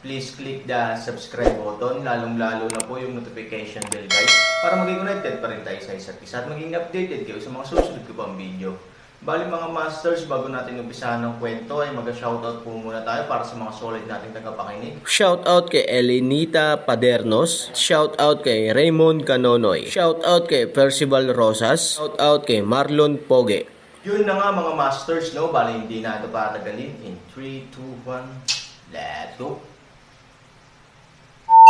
please click the subscribe button, lalong-lalo na po yung notification bell guys, para maging connected pa rin tayo sa isa't isa at maging updated kayo sa mga susunod ko pang video. Bali mga masters, bago natin umpisahan ng kwento ay mag-shoutout po muna tayo para sa mga solid nating tagapakinig. Shoutout kay Elenita Padernos. Shoutout kay Raymond Canonoy. Shoutout kay Percival Rosas. Shoutout kay Marlon Poge. Yun na nga mga masters, no? Bali hindi na ito patagalin. In 3, 2, 1, let's go!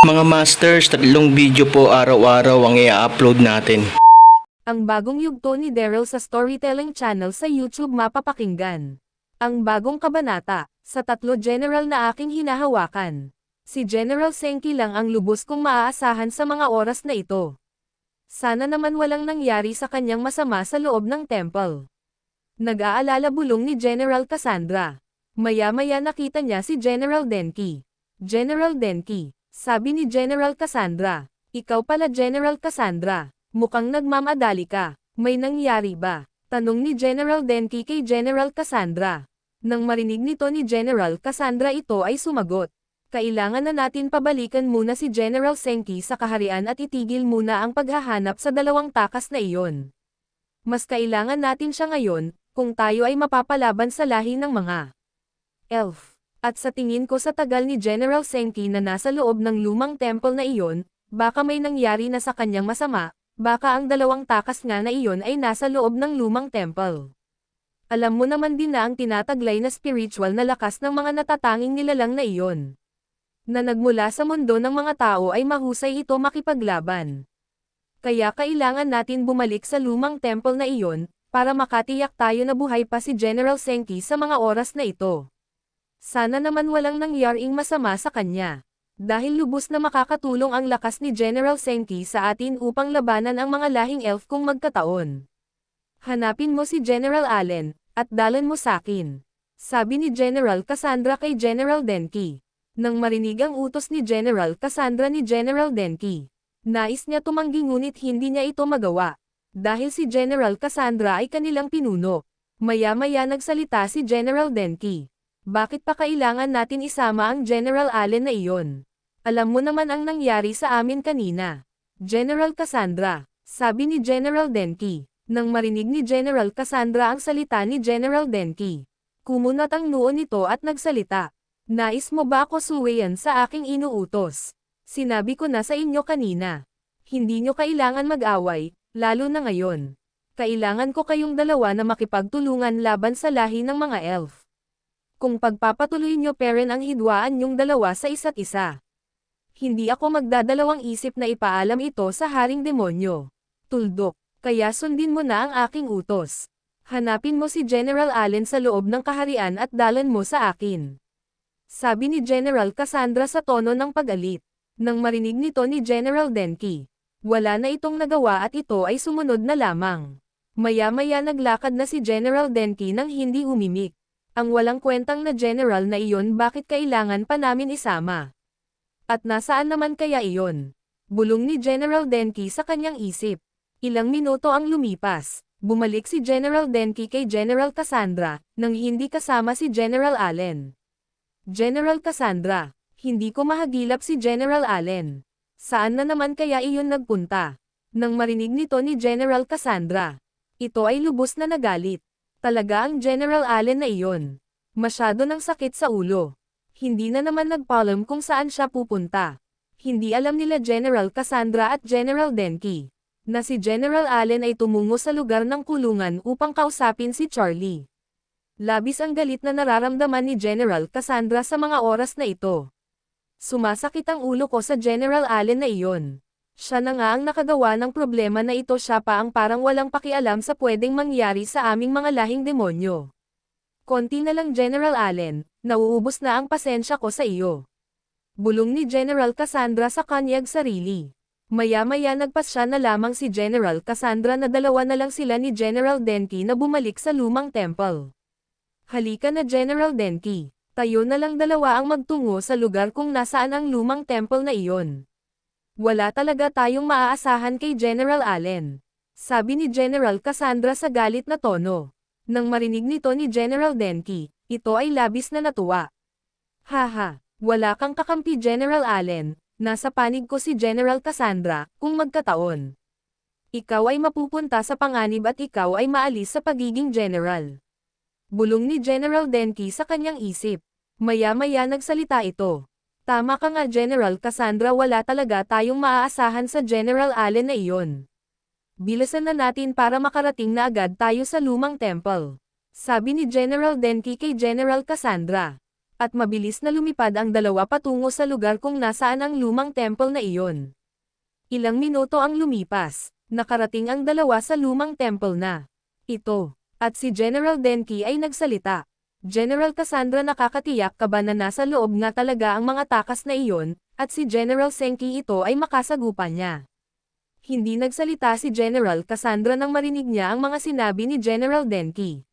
Mga masters, tatlong video po araw-araw ang i-upload natin. Ang bagong yugto ni Daryl sa Storytelling Channel sa YouTube mapapakinggan. Ang bagong kabanata, sa tatlo general na aking hinahawakan. Si General Senki lang ang lubos kong maaasahan sa mga oras na ito. Sana naman walang nangyari sa kanyang masama sa loob ng temple. Nag-aalala bulong ni General Cassandra. Maya-maya nakita niya si General Denki. General Denki, sabi ni General Cassandra. Ikaw pala General Cassandra. Mukhang nagmamadali ka. May nangyari ba? Tanong ni General Denki kay General Cassandra. Nang marinig nito ni General Cassandra ito ay sumagot. Kailangan na natin pabalikan muna si General Senki sa kaharian at itigil muna ang paghahanap sa dalawang takas na iyon. Mas kailangan natin siya ngayon, kung tayo ay mapapalaban sa lahi ng mga elf. At sa tingin ko sa tagal ni General Senki na nasa loob ng lumang temple na iyon, baka may nangyari na sa kanyang masama, baka ang dalawang takas nga na iyon ay nasa loob ng lumang temple. Alam mo naman din na ang tinataglay na spiritual na lakas ng mga natatanging nilalang na iyon. Na nagmula sa mundo ng mga tao ay mahusay ito makipaglaban. Kaya kailangan natin bumalik sa lumang temple na iyon, para makatiyak tayo na buhay pa si General Senki sa mga oras na ito. Sana naman walang nangyaring masama sa kanya. Dahil lubos na makakatulong ang lakas ni General Senki sa atin upang labanan ang mga lahing elf kung magkataon. Hanapin mo si General Allen, at dalan mo sakin. Sabi ni General Cassandra kay General Denki. Nang marinig ang utos ni General Cassandra ni General Denki. Nais niya tumanggi ngunit hindi niya ito magawa. Dahil si General Cassandra ay kanilang pinuno. Maya-maya nagsalita si General Denki. Bakit pa kailangan natin isama ang General Allen na iyon? Alam mo naman ang nangyari sa amin kanina. General Cassandra, sabi ni General Denki. Nang marinig ni General Cassandra ang salita ni General Denki. Kumunat ang noo nito at nagsalita. Nais mo ba ako suwayan sa aking inuutos? Sinabi ko na sa inyo kanina. Hindi nyo kailangan mag-away, lalo na ngayon. Kailangan ko kayong dalawa na makipagtulungan laban sa lahi ng mga elf kung pagpapatuloy nyo peren ang hidwaan nyong dalawa sa isa't isa. Hindi ako magdadalawang isip na ipaalam ito sa haring demonyo. Tuldok, kaya sundin mo na ang aking utos. Hanapin mo si General Allen sa loob ng kaharian at dalan mo sa akin. Sabi ni General Cassandra sa tono ng pag-alit. Nang marinig nito ni General Denki. Wala na itong nagawa at ito ay sumunod na lamang. Maya-maya naglakad na si General Denki nang hindi umimik. Ang walang kwentang na general na iyon bakit kailangan pa namin isama? At nasaan naman kaya iyon? Bulong ni General Denki sa kanyang isip. Ilang minuto ang lumipas. Bumalik si General Denki kay General Cassandra, nang hindi kasama si General Allen. General Cassandra, hindi ko mahagilap si General Allen. Saan na naman kaya iyon nagpunta? Nang marinig nito ni General Cassandra. Ito ay lubos na nagalit. Talaga ang General Allen na iyon. Masyado ng sakit sa ulo. Hindi na naman nagpaalam kung saan siya pupunta. Hindi alam nila General Cassandra at General Denki. Na si General Allen ay tumungo sa lugar ng kulungan upang kausapin si Charlie. Labis ang galit na nararamdaman ni General Cassandra sa mga oras na ito. Sumasakit ang ulo ko sa General Allen na iyon. Siya na nga ang nakagawa ng problema na ito siya pa ang parang walang pakialam sa pwedeng mangyari sa aming mga lahing demonyo. Konti na lang General Allen, nauubos na ang pasensya ko sa iyo. Bulong ni General Cassandra sa kanyang sarili. Maya-maya nagpasya na lamang si General Cassandra na dalawa na lang sila ni General Denki na bumalik sa lumang temple. Halika na General Denki, tayo na lang dalawa ang magtungo sa lugar kung nasaan ang lumang temple na iyon. Wala talaga tayong maaasahan kay General Allen. Sabi ni General Cassandra sa galit na tono. Nang marinig nito ni General Denki, ito ay labis na natuwa. Haha, wala kang kakampi General Allen, nasa panig ko si General Cassandra, kung magkataon. Ikaw ay mapupunta sa panganib at ikaw ay maalis sa pagiging general. Bulong ni General Denki sa kanyang isip. Maya-maya nagsalita ito. Tama ka nga General Cassandra wala talaga tayong maaasahan sa General Allen na iyon. Bilasan na natin para makarating na agad tayo sa lumang temple. Sabi ni General Denki kay General Cassandra. At mabilis na lumipad ang dalawa patungo sa lugar kung nasaan ang lumang temple na iyon. Ilang minuto ang lumipas, nakarating ang dalawa sa lumang temple na. Ito. At si General Denki ay nagsalita. General Cassandra nakakatiyak ka ba na nasa loob nga talaga ang mga takas na iyon, at si General Senki ito ay makasagupan niya. Hindi nagsalita si General Cassandra nang marinig niya ang mga sinabi ni General Denki.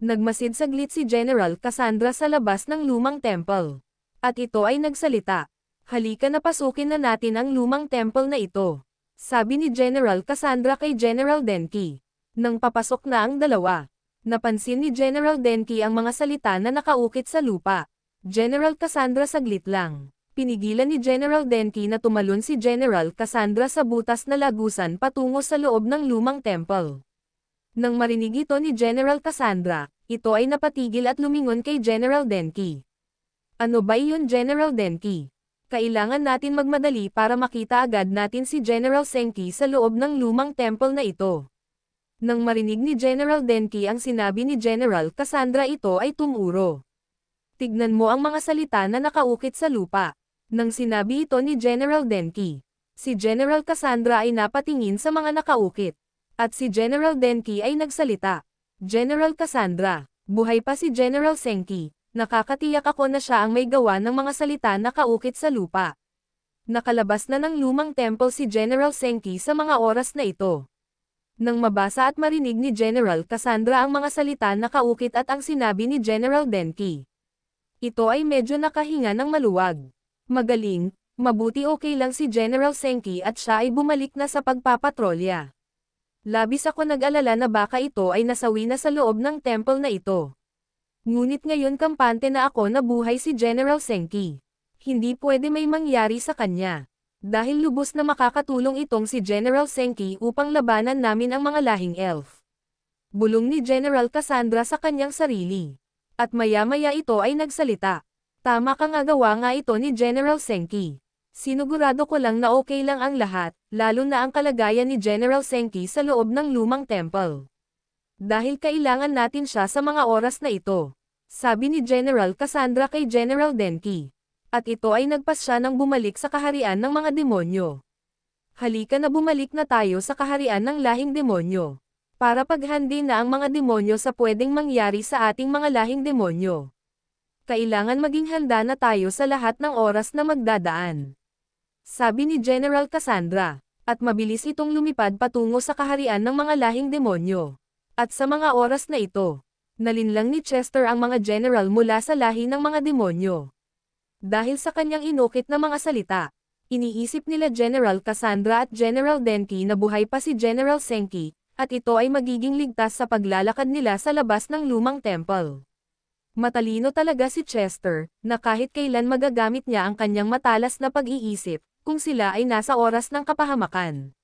Nagmasid saglit si General Cassandra sa labas ng lumang temple. At ito ay nagsalita. Halika na pasukin na natin ang lumang temple na ito. Sabi ni General Cassandra kay General Denki. Nang papasok na ang dalawa, napansin ni General Denki ang mga salita na nakaukit sa lupa. General Cassandra saglit lang. Pinigilan ni General Denki na tumalon si General Cassandra sa butas na lagusan patungo sa loob ng lumang temple. Nang marinig ito ni General Cassandra, ito ay napatigil at lumingon kay General Denki. Ano ba iyon General Denki? Kailangan natin magmadali para makita agad natin si General Senki sa loob ng lumang temple na ito. Nang marinig ni General Denki ang sinabi ni General Cassandra ito ay tumuro. Tignan mo ang mga salita na nakaukit sa lupa. Nang sinabi ito ni General Denki, si General Cassandra ay napatingin sa mga nakaukit. At si General Denki ay nagsalita. General Cassandra, buhay pa si General Senki, nakakatiyak ako na siya ang may gawa ng mga salita na kaukit sa lupa. Nakalabas na ng lumang temple si General Senki sa mga oras na ito. Nang mabasa at marinig ni General Cassandra ang mga salita na kaukit at ang sinabi ni General Denki. Ito ay medyo nakahinga ng maluwag. Magaling, mabuti okay lang si General Senki at siya ay bumalik na sa pagpapatrolya. Labis ako nag-alala na baka ito ay nasawi na sa loob ng temple na ito. Ngunit ngayon kampante na ako na buhay si General Senki. Hindi pwede may mangyari sa kanya. Dahil lubos na makakatulong itong si General Senki upang labanan namin ang mga lahing elf. Bulong ni General Cassandra sa kanyang sarili. At maya-maya ito ay nagsalita. Tama ka nga gawa nga ito ni General Senki. Sinugurado ko lang na okay lang ang lahat, lalo na ang kalagayan ni General Senki sa loob ng lumang temple. Dahil kailangan natin siya sa mga oras na ito. Sabi ni General Cassandra kay General Denki. At ito ay nagpasya ng bumalik sa kaharian ng mga demonyo. Halika na bumalik na tayo sa kaharian ng lahing demonyo. Para paghandi na ang mga demonyo sa pwedeng mangyari sa ating mga lahing demonyo. Kailangan maging handa na tayo sa lahat ng oras na magdadaan. Sabi ni General Cassandra, at mabilis itong lumipad patungo sa kaharian ng mga lahing demonyo. At sa mga oras na ito, nalinlang ni Chester ang mga general mula sa lahi ng mga demonyo. Dahil sa kanyang inukit na mga salita, iniisip nila General Cassandra at General Denki na buhay pa si General Senki, at ito ay magiging ligtas sa paglalakad nila sa labas ng lumang temple. Matalino talaga si Chester, na kahit kailan magagamit niya ang kanyang matalas na pag-iisip, kung sila ay nasa oras ng kapahamakan.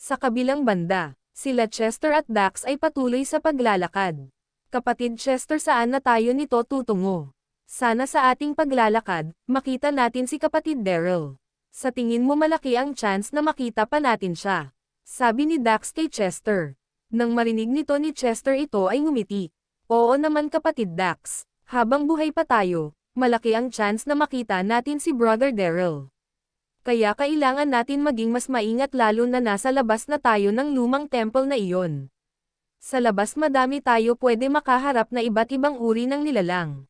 Sa kabilang banda, sila Chester at Dax ay patuloy sa paglalakad. Kapatid Chester saan na tayo nito tutungo? Sana sa ating paglalakad, makita natin si kapatid Daryl. Sa tingin mo malaki ang chance na makita pa natin siya. Sabi ni Dax kay Chester. Nang marinig nito ni Chester ito ay ngumiti. Oo naman kapatid Dax, habang buhay pa tayo, malaki ang chance na makita natin si Brother Daryl. Kaya kailangan natin maging mas maingat lalo na nasa labas na tayo ng lumang temple na iyon. Sa labas madami tayo pwede makaharap na iba't ibang uri ng nilalang.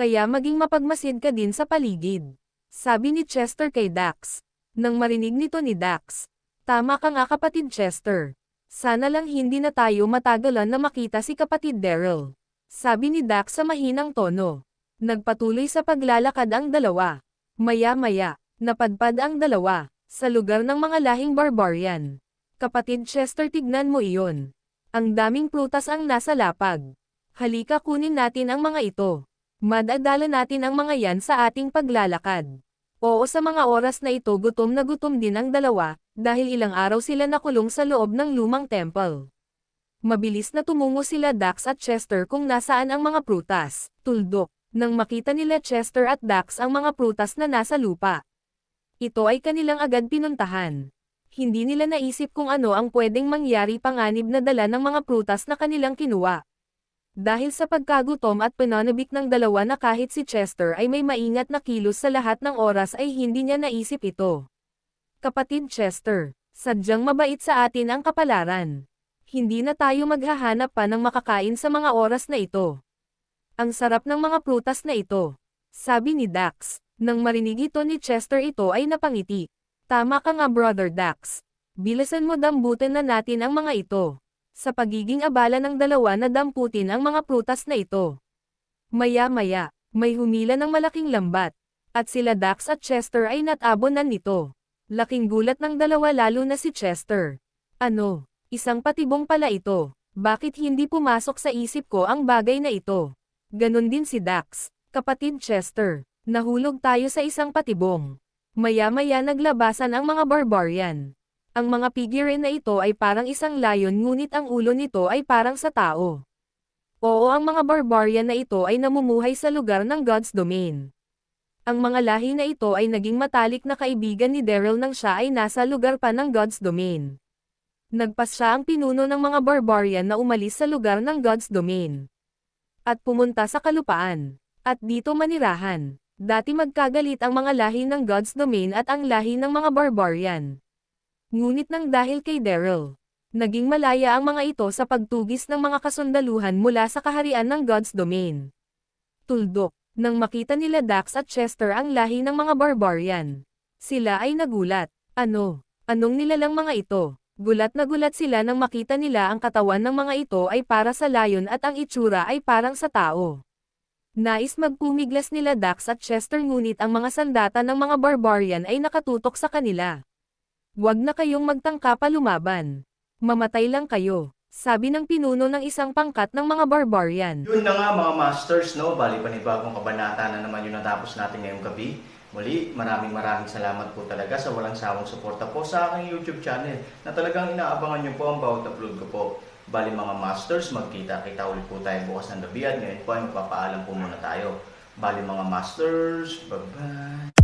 Kaya maging mapagmasid ka din sa paligid. Sabi ni Chester kay Dax. Nang marinig nito ni Dax. Tama ka nga kapatid Chester. Sana lang hindi na tayo matagalan na makita si kapatid Daryl. Sabi ni Dax sa mahinang tono. Nagpatuloy sa paglalakad ang dalawa. Maya-maya, napadpad ang dalawa, sa lugar ng mga lahing barbarian. Kapatid Chester tignan mo iyon. Ang daming prutas ang nasa lapag. Halika kunin natin ang mga ito. Madadala natin ang mga yan sa ating paglalakad. Oo sa mga oras na ito gutom na gutom din ang dalawa, dahil ilang araw sila nakulong sa loob ng lumang temple. Mabilis na tumungo sila Dax at Chester kung nasaan ang mga prutas, tuldok, nang makita nila Chester at Dax ang mga prutas na nasa lupa. Ito ay kanilang agad pinuntahan. Hindi nila naisip kung ano ang pwedeng mangyari panganib na dala ng mga prutas na kanilang kinuha. Dahil sa pagkagutom at pananabik ng dalawa na kahit si Chester ay may maingat na kilos sa lahat ng oras ay hindi niya naisip ito. Kapatid Chester, sadyang mabait sa atin ang kapalaran. Hindi na tayo maghahanap pa ng makakain sa mga oras na ito. Ang sarap ng mga prutas na ito. Sabi ni Dax. Nang marinig ito ni Chester ito ay napangiti. Tama ka nga brother Dax. Bilisan mo dambutin na natin ang mga ito. Sa pagiging abala ng dalawa na damputin ang mga prutas na ito. Maya-maya, may humila ng malaking lambat. At sila Dax at Chester ay natabonan nito. Laking gulat ng dalawa lalo na si Chester. Ano, isang patibong pala ito. Bakit hindi pumasok sa isip ko ang bagay na ito? Ganon din si Dax, kapatid Chester. Nahulog tayo sa isang patibong. Maya-maya naglabasan ang mga barbarian. Ang mga figurine na ito ay parang isang layon ngunit ang ulo nito ay parang sa tao. Oo ang mga barbarian na ito ay namumuhay sa lugar ng God's Domain. Ang mga lahi na ito ay naging matalik na kaibigan ni Daryl nang siya ay nasa lugar pa ng God's Domain. Nagpas siya ang pinuno ng mga barbarian na umalis sa lugar ng God's Domain. At pumunta sa kalupaan. At dito manirahan. Dati magkagalit ang mga lahi ng God's Domain at ang lahi ng mga barbarian. Ngunit nang dahil kay Daryl, naging malaya ang mga ito sa pagtugis ng mga kasundaluhan mula sa kaharian ng God's Domain. Tuldok, nang makita nila Dax at Chester ang lahi ng mga barbarian. Sila ay nagulat. Ano? Anong nilalang mga ito? Gulat na gulat sila nang makita nila ang katawan ng mga ito ay para sa layon at ang itsura ay parang sa tao. Nais magpumiglas nila Dax at Chester ngunit ang mga sandata ng mga barbarian ay nakatutok sa kanila. Huwag na kayong magtangka lumaban. Mamatay lang kayo, sabi ng pinuno ng isang pangkat ng mga barbarian. Yun na nga mga masters, no? Bali panibagong kabanata na naman yung natapos natin ngayong gabi. Muli, maraming maraming salamat po talaga sa walang sawang suporta po sa aking YouTube channel na talagang inaabangan nyo po ang bawat upload ko po. Bali mga masters, magkita-kita ulit po tayo bukas ng gabi at ngayon po ay magpapaalam po muna tayo. Bali mga masters, bye-bye!